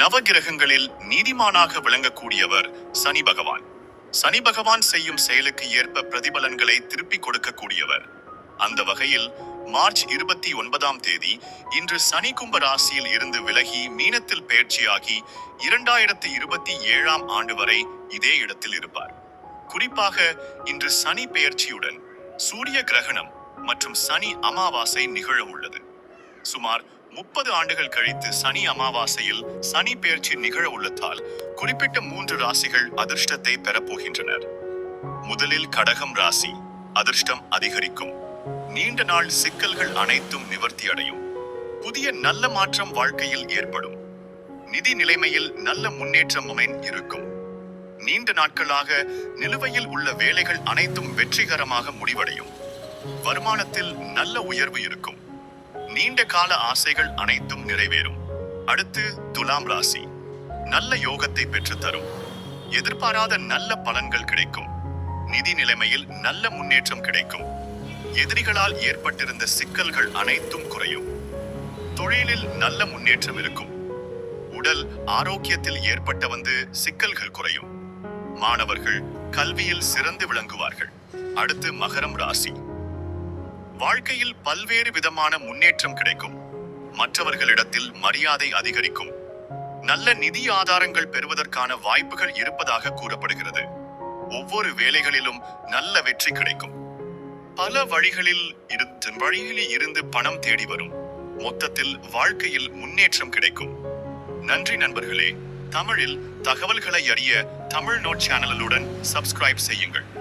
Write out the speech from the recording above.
நவகிரகங்களில் நீதிமானாக விளங்கக்கூடியவர் சனி பகவான். சனி பகவான் செய்யும் செயலுக்கு ஏற்ப பிரதிபலன்களை திருப்பிக் கொடுக்கக்கூடியவர். அந்த வகையில் மார்ச் இருபத்தி ஒன்பதாம் தேதி இன்று சனி கும்ப ராசியில் இருந்து விலகி மீனத்தில் பயிற்சியாகி இரண்டாயிரத்தி இருபத்தி ஏழாம் ஆண்டு வரை இதே இடத்தில் இருப்பார். குறிப்பாக இன்று சனி பெயர்ச்சியுடன் சூரிய கிரகணம் மற்றும் சனி அமாவாசை நிகழ உள்ளது. சுமார் முப்பது ஆண்டுகள் கழித்து சனி அமாவாசையில் சனி பெயர்ச்சி நிகழ உள்ளதால் குறிப்பிட்ட மூன்று ராசிகள் அதிர்ஷ்டத்தை பெறப்போகின்றனர் முதலில் கடகம் ராசி அதிர்ஷ்டம் அதிகரிக்கும். நீண்ட நாள் சிக்கல்கள் அனைத்தும் நிவர்த்தி அடையும். புதிய நல்ல மாற்றம் வாழ்க்கையில் ஏற்படும். நிதி நிலைமையில் நல்ல முன்னேற்றம் அமைன் இருக்கும். நீண்ட நாட்களாக நிலுவையில் உள்ள வேலைகள் அனைத்தும் வெற்றிகரமாக முடிவடையும். வருமானத்தில் நல்ல உயர்வு இருக்கும். நீண்ட கால ஆசைகள் அனைத்தும் நிறைவேறும். அடுத்து துலாம் ராசி. நல்ல யோகத்தை பெற்று தரும் எதிர்பாராத நல்ல பலன்கள் கிடைக்கும். நிதி நிலைமையில் நல்ல முன்னேற்றம் கிடைக்கும். எதிரிகளால் ஏற்பட்டிருந்த சிக்கல்கள் அனைத்தும் குறையும். தொழிலில் நல்ல முன்னேற்றம் இருக்கும். உடல் ஆரோக்கியத்தில் ஏற்பட்ட வந்து சிக்கல்கள் குறையும். மாணவர்கள் கல்வியில் சிறந்து விளங்குவார்கள். அடுத்து மகரம் ராசி. வாழ்க்கையில் பல்வேறு விதமான முன்னேற்றம் கிடைக்கும். மற்றவர்களிடத்தில் மரியாதை அதிகரிக்கும். நல்ல நிதி ஆதாரங்கள் பெறுவதற்கான வாய்ப்புகள் இருப்பதாக கூறப்படுகிறது. ஒவ்வொரு வேலைகளிலும் நல்ல வெற்றி கிடைக்கும். பல வழிகளில் இருந்து வழியில் இருந்து பணம் தேடி வரும். மொத்தத்தில் வாழ்க்கையில் முன்னேற்றம் கிடைக்கும். நன்றி நண்பர்களே. தமிழில் தகவல்களை அறிய தமிழ் நோட் சேனலுடன் சப்ஸ்கிரைப் செய்யுங்கள்.